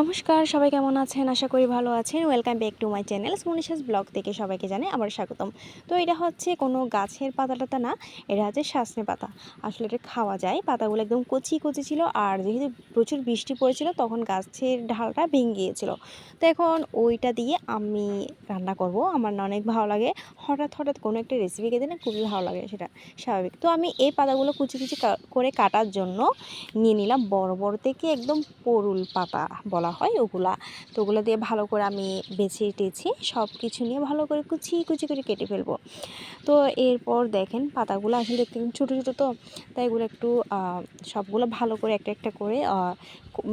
নমস্কার, সবাই কেমন আছেন? আশা করি ভালো আছেন। Welcome back to my channel Manisha's blog থেকে সবাইকে জানাই আবার স্বাগতম। তো এটা হচ্ছে কোনো গাছের পাতা টাতা না, এটা হচ্ছে শাসনে পাতা। আসলে এটা খাওয়া যায়, পাতাগুলো একদম কচি কচি ছিল আর যেহেতু প্রচুর বৃষ্টি পড়েছিল, তখন গাছের ঢালটা ভেঙে গিয়েছিল তো এখন ওইটা দিয়ে আমি রান্না করব। আমার না অনেক ভালো লাগে। হঠাৎ হঠাৎ কোনো একটা রেসিপি খেতে না খুবই ভালো লাগে সেটা স্বাভাবিক। তো আমি এই পাতাগুলো কুচি কুচি করে কাটার জন্য নিয়ে নিলাম বড় বড় থেকে একদম পরুল পাতা বলা হয় ওগুলা। তো ওগুলো দিয়ে ভালো করে আমি বেছে টেছি সব কিছু নিয়ে ভালো করে কুচি কুচি করে কেটে ফেলব। তো এরপর দেখেন পাতাগুলো আসলে দেখতে ছোটো ছোটো তো, তাই এগুলো একটু সবগুলো ভালো করে একটা একটা করে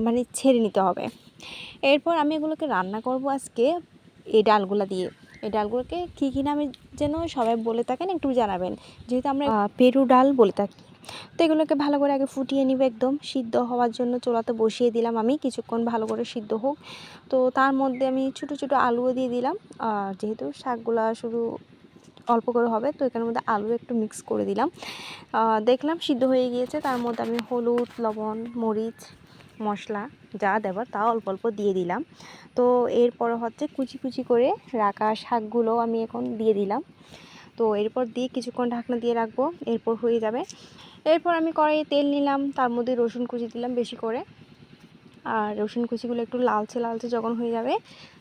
মানে ছেড়ে নিতে হবে। এরপর আমি এগুলোকে রান্না করব আজকে এই ডালগুলো দিয়ে। এই ডালগুলোকে কী কী নামে যেন সবাই বলে থাকেন, একটু জানাবেন। যেহেতু আমরা পেরু ডাল বলে থাকি তো এগুলোকে ভালো করে আগে ফুটিয়ে নিবে একদম। সিদ্ধ হওয়ার জন্য চোলাতে বসিয়ে দিলাম আমি, কিছুক্ষণ ভালো করে সিদ্ধ হোক। তো তার মধ্যে আমি ছোটো ছোটো আলুও দিয়ে দিলাম। আর যেহেতু শাকগুলা শুধু অল্প করে হবে, তো এখানের মধ্যে আলু একটু মিক্স করে দিলাম। দেখলাম সিদ্ধ হয়ে গিয়েছে, তার মধ্যে আমি হলুদ, লবণ, মরিচ, মশলা যা দেবার তা অল্প অল্প দিয়ে দিলাম। তো এরপর হচ্ছে কুচি কুচি করে রাখা শাকগুলো আমি এখন দিয়ে দিলাম। তো এরপর দিয়ে কিছুক্ষণ ঢাকনা দিয়ে রাখব এরপর হয়ে যাবে। এরপর আমি কড়াইয়ে তেল নিলাম তার মধ্যে রসুন কুচি দিলাম বেশি করে। আর রসুন কুচিগুলো একটু লালচে লালচে যখন হয়ে যাবে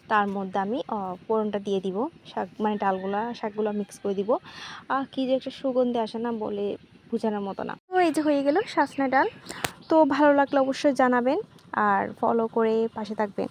তার মধ্যে আমি আহ, ফোড়নটা দিয়ে দিব। শাক মানে ডালগুলা শাকগুলো মিক্স করে দিব। আর কী যে একটা সুগন্ধি আসে না বলে বোঝানোর মতো না। তো এই যে হয়ে গেল শাসনা ডাল। তো ভালো লাগলে অবশ্যই জানাবেন আর ফলো করে পাশে থাকবেন।